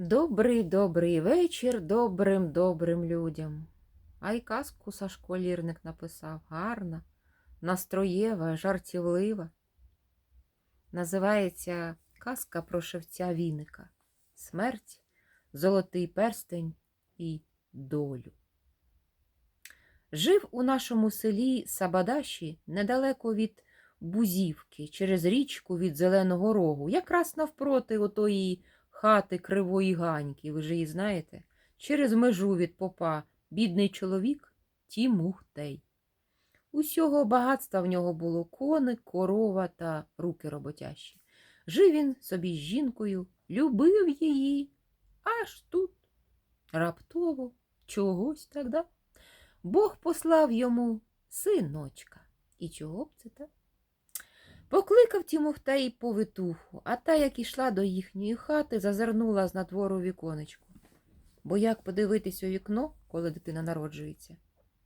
Добрий добрий вечір добрим добрим людям. А й казку Сашко Лірник написав гарна, настроєва, жартівлива. Називається Казка про шевця віника. Смерть, золотий перстень і долю. Жив у нашому селі Сабадаші недалеко від Бузівки, через річку від Зеленого Рогу, якраз навпроти отої хати кривої ганьки, ви ж її знаєте, через межу від попа бідний чоловік Тімухтей. Усього багатства в нього було коник, корова та руки роботящі. Жив він собі з жінкою, любив її, аж тут раптово чогось тогда. Бог послав йому синочка. І чого б це так? Покликав Тімохтей повитуху, а та, як ішла до їхньої хати, зазирнула з надвору віконечку. Бо як подивитись у вікно, коли дитина народжується,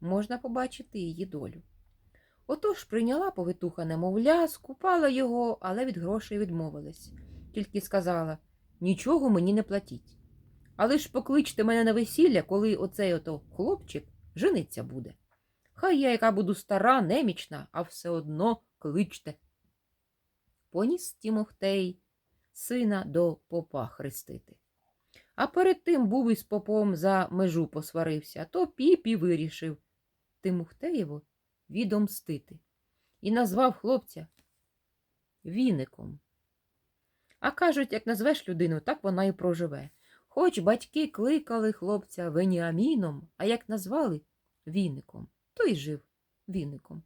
можна побачити її долю. Отож прийняла повитуха немовля, скупала його, але від грошей відмовилась. Тільки сказала нічого мені не платіть. Але ж покличте мене на весілля, коли оцей ото хлопчик жениться буде. Хай я, яка буду стара, немічна, а все одно кличте поніс Тімохтей сина до попа хрестити. А перед тим був із попом за межу посварився, то піп і вирішив Тимохтеєво відомстити і назвав хлопця віником. А кажуть, як назвеш людину, так вона і проживе. Хоч батьки кликали хлопця Веніаміном, а як назвали віником, то й жив віником.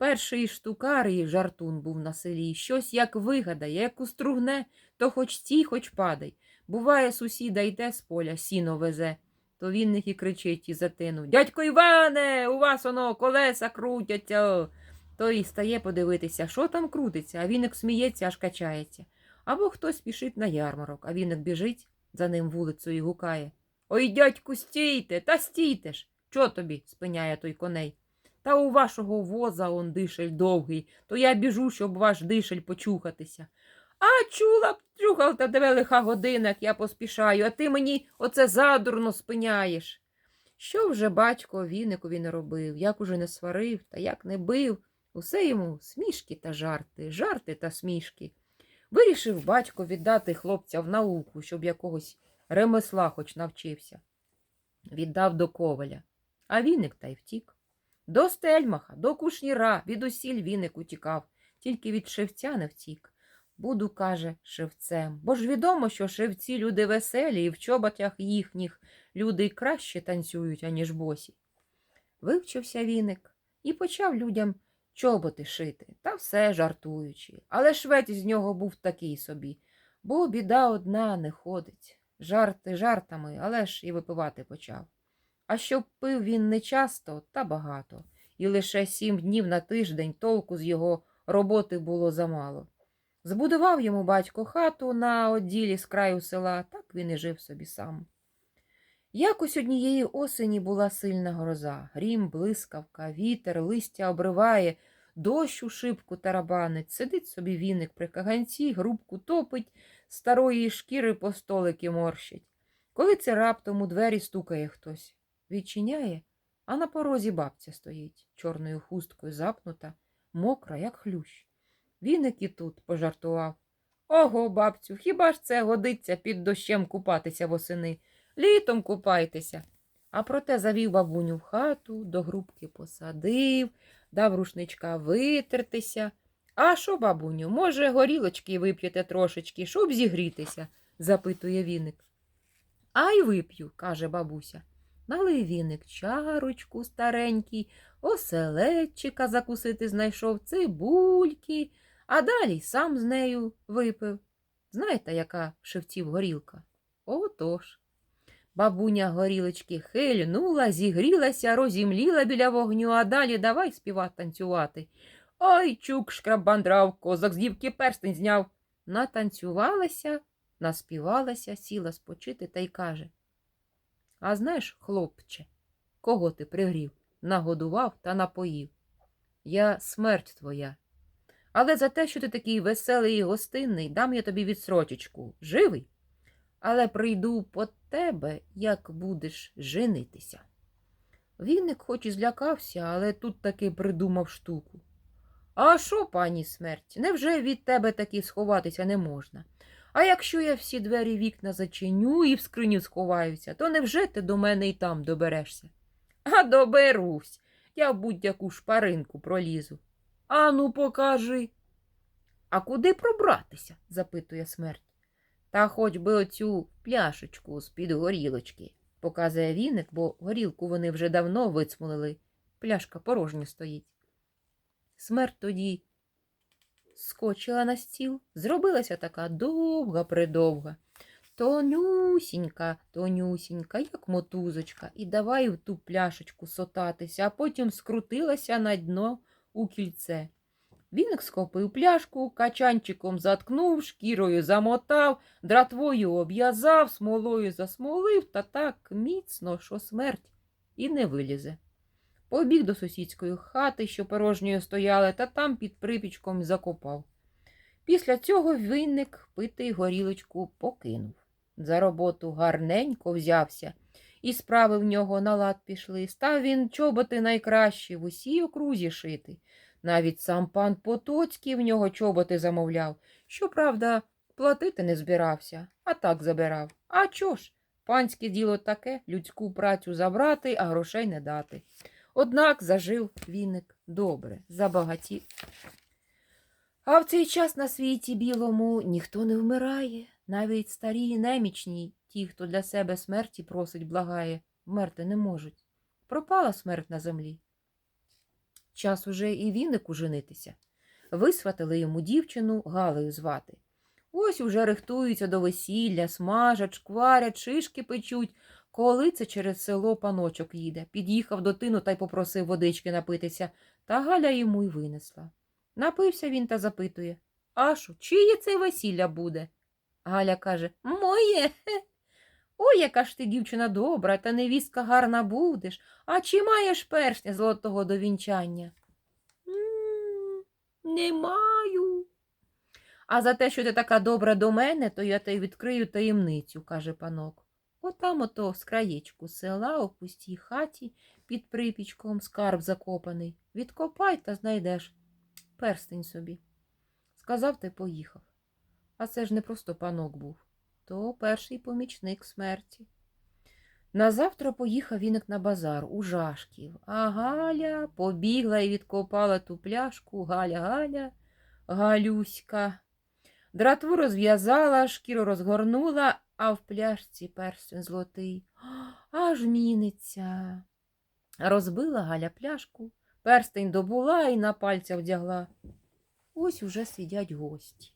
Перший штукар і жартун був на селі. Щось як вигадає, як устругне, то хоч стій, хоч падай. Буває, сусіда йде з поля, сіно везе, то він них і кричить і затину. Дядько Іване, у вас оно колеса крутяться. То і стає подивитися, що там крутиться, а віник сміється, аж качається. Або хтось спішить на ярмарок, а віник біжить за ним вулицею і гукає. Ой, дядьку, стійте, та стійте ж. Чо тобі? спиняє той коней. Та у вашого воза он дишель довгий, то я біжу, щоб ваш дишель почухатися. А чула б, чухав та тебе лиха година, як я поспішаю, а ти мені оце задурно спиняєш. Що вже батько віникові не робив, як уже не сварив та як не бив, усе йому смішки та жарти, жарти та смішки. Вирішив батько віддати хлопця в науку, щоб якогось ремесла хоч навчився. Віддав до коваля, а віник та й втік. До стельмаха, до кушніра, від усіль віник утікав, тільки від шевця не втік. Буду, каже, шевцем, бо ж відомо, що шевці люди веселі, і в чоботях їхніх люди краще танцюють, аніж босі. Вивчився віник і почав людям чоботи шити, та все жартуючи. Але швець з нього був такий собі, бо біда одна не ходить. Жарти жартами, але ж і випивати почав. А щоб пив він не часто, та багато, і лише сім днів на тиждень толку з його роботи було замало. Збудував йому батько хату на одділі з краю села, так він і жив собі сам. Якось однієї осені була сильна гроза, грім, блискавка, вітер, листя обриває, дощ у шибку тарабанить, сидить собі віник при каганці, грубку топить, старої шкіри по столики морщить. Коли це раптом у двері стукає хтось. Відчиняє, а на порозі бабця стоїть, чорною хусткою запнута, мокра, як хлющ. Віник і тут пожартував. Ого, бабцю, хіба ж це годиться під дощем купатися восени? Літом купайтеся. А проте завів бабуню в хату, до грубки посадив, дав рушничка витертися. А що, бабуню, може, горілочки вип'єте трошечки, щоб зігрітися? запитує віник. А й вип'ю, каже бабуся. Налив віник чарочку старенький, оселедчика закусити знайшов, цибульки, а далі сам з нею випив. Знаєте, яка шевців горілка? Отож. Бабуня горілочки хильнула, зігрілася, розімліла біля вогню, а далі давай співати танцювати. Ой, чук шкрабандрав, козак з дівки перстень зняв. Натанцювалася, наспівалася, сіла спочити та й каже. А знаєш, хлопче, кого ти пригрів, нагодував та напоїв? Я смерть твоя. Але за те, що ти такий веселий і гостинний, дам я тобі відсрочечку. Живий? але прийду по тебе, як будеш женитися. Вінник хоч і злякався, але тут таки придумав штуку. А що, пані смерть, невже від тебе таки сховатися не можна? А якщо я всі двері вікна зачиню і в скриню сховаюся, то невже ти до мене і там доберешся? А доберусь. Я будь-яку шпаринку пролізу. Ану, покажи. А куди пробратися? запитує смерть. Та хоч би оцю пляшечку з-під горілочки, показує віник, бо горілку вони вже давно вицмулили. Пляшка порожня стоїть. Смерть тоді скочила на стіл, зробилася така довга-придовга. Тонюсінька, тонюсінька, як мотузочка, і давай в ту пляшечку сотатися, а потім скрутилася на дно у кільце. Віник схопив пляшку, качанчиком заткнув, шкірою замотав, дратвою обв'язав, смолою засмолив та так міцно, що смерть і не вилізе. Побіг до сусідської хати, що порожньою стояли, та там під припічком закопав. Після цього винник пити горілочку покинув. За роботу гарненько взявся, і справи в нього на лад пішли. Став він чоботи найкращі в усій окрузі шити. Навіть сам пан Потоцький в нього чоботи замовляв. Щоправда, платити не збирався, а так забирав. А чо ж? Панське діло таке людську працю забрати, а грошей не дати. Однак зажив віник добре, забагатів. А в цей час на світі білому ніхто не вмирає, навіть старі і немічні, ті, хто для себе смерті просить, благає, вмерти не можуть. Пропала смерть на землі. Час уже і вінику женитися. Висватили йому дівчину Галею звати. Ось уже рихтуються до весілля, смажать, шкварять, шишки печуть, коли це через село паночок їде. Під'їхав до тину та й попросив водички напитися, та Галя йому й винесла. Напився він та запитує А що, чиє це весілля буде? Галя каже Моє. Ой, яка ж ти, дівчина добра, та невістка гарна будеш. А чи маєш першня золотого до вінчання? «М, Не маю. А за те, що ти така добра до мене, то я й відкрию таємницю, каже панок. Отам ото з краєчку села у пустій хаті під припічком скарб закопаний. Відкопай та знайдеш перстень собі. Сказав та й поїхав. А це ж не просто панок був, то перший помічник смерті. Назавтра поїхав віник на базар у Жашків, а Галя побігла і відкопала ту пляшку Галя Галя, Галюська. Дратву розв'язала, шкіру розгорнула, а в пляшці перстень золотий. Аж міниться. Розбила Галя пляшку, перстень добула і на пальця вдягла. Ось уже сидять гості.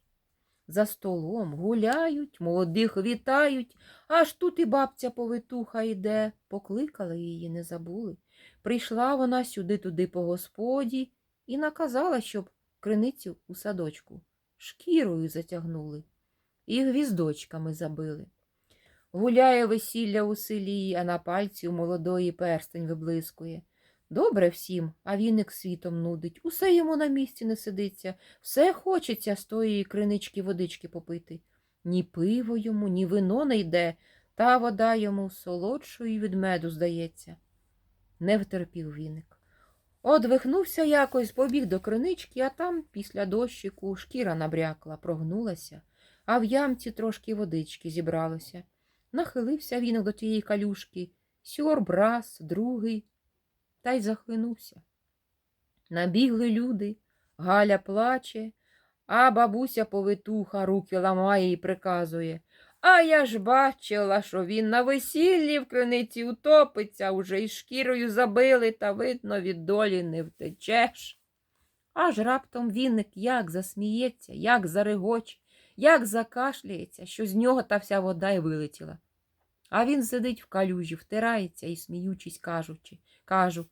За столом гуляють, молодих вітають, аж тут і бабця повитуха йде. Покликали її, не забули. Прийшла вона сюди-туди по господі і наказала, щоб криницю у садочку шкірою затягнули і гвіздочками забили. Гуляє весілля у селі, а на пальці у молодої перстень виблискує. Добре всім, а віник світом нудить. Усе йому на місці не сидиться, все хочеться з тої кринички водички попити. Ні пиво йому, ні вино не йде, та вода йому солодшою від меду здається. Не втерпів віник. Одвихнувся якось, побіг до кринички, а там, після дощику, шкіра набрякла, прогнулася, а в ямці трошки водички зібралося. Нахилився вінок до тієї калюшки, сьорб раз, другий, та й захлинувся. Набігли люди, Галя плаче, а бабуся повитуха руки ламає і приказує. А я ж бачила, що він на весіллі в криниці утопиться, уже й шкірою забили, та, видно, від долі не втечеш. Аж раптом віник як засміється, як зарегоче, як закашляється, що з нього та вся вода й вилетіла. А він сидить в калюжі, втирається і, сміючись, кажучи, кажу,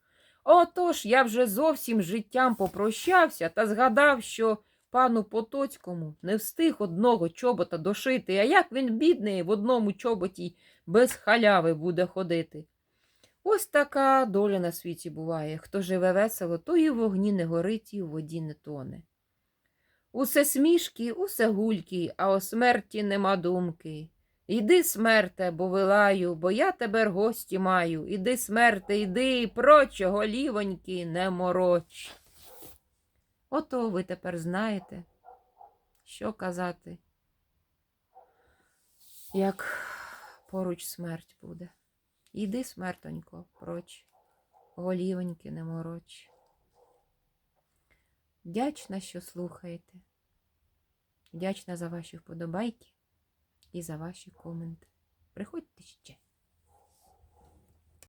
отож я вже зовсім життям попрощався та згадав, що пану Потоцькому не встиг одного чобота дошити, а як він, бідний, в одному чоботі без халяви буде ходити. Ось така доля на світі буває. Хто живе весело, то і в вогні не горить, і в воді не тоне. Усе смішки, усе гульки, а о смерті нема думки. Іди, смерте, бо вилаю, бо я тепер гості маю. Іди, смерте, іди, проч, голівоньки, не мороч. Ото ви тепер знаєте, що казати, як поруч смерть буде. Іди, смертонько, проч, голівоньки, не мороч. Вдячна, що слухаєте. Вдячна за ваші вподобайки і за ваші коменти. Приходьте ще.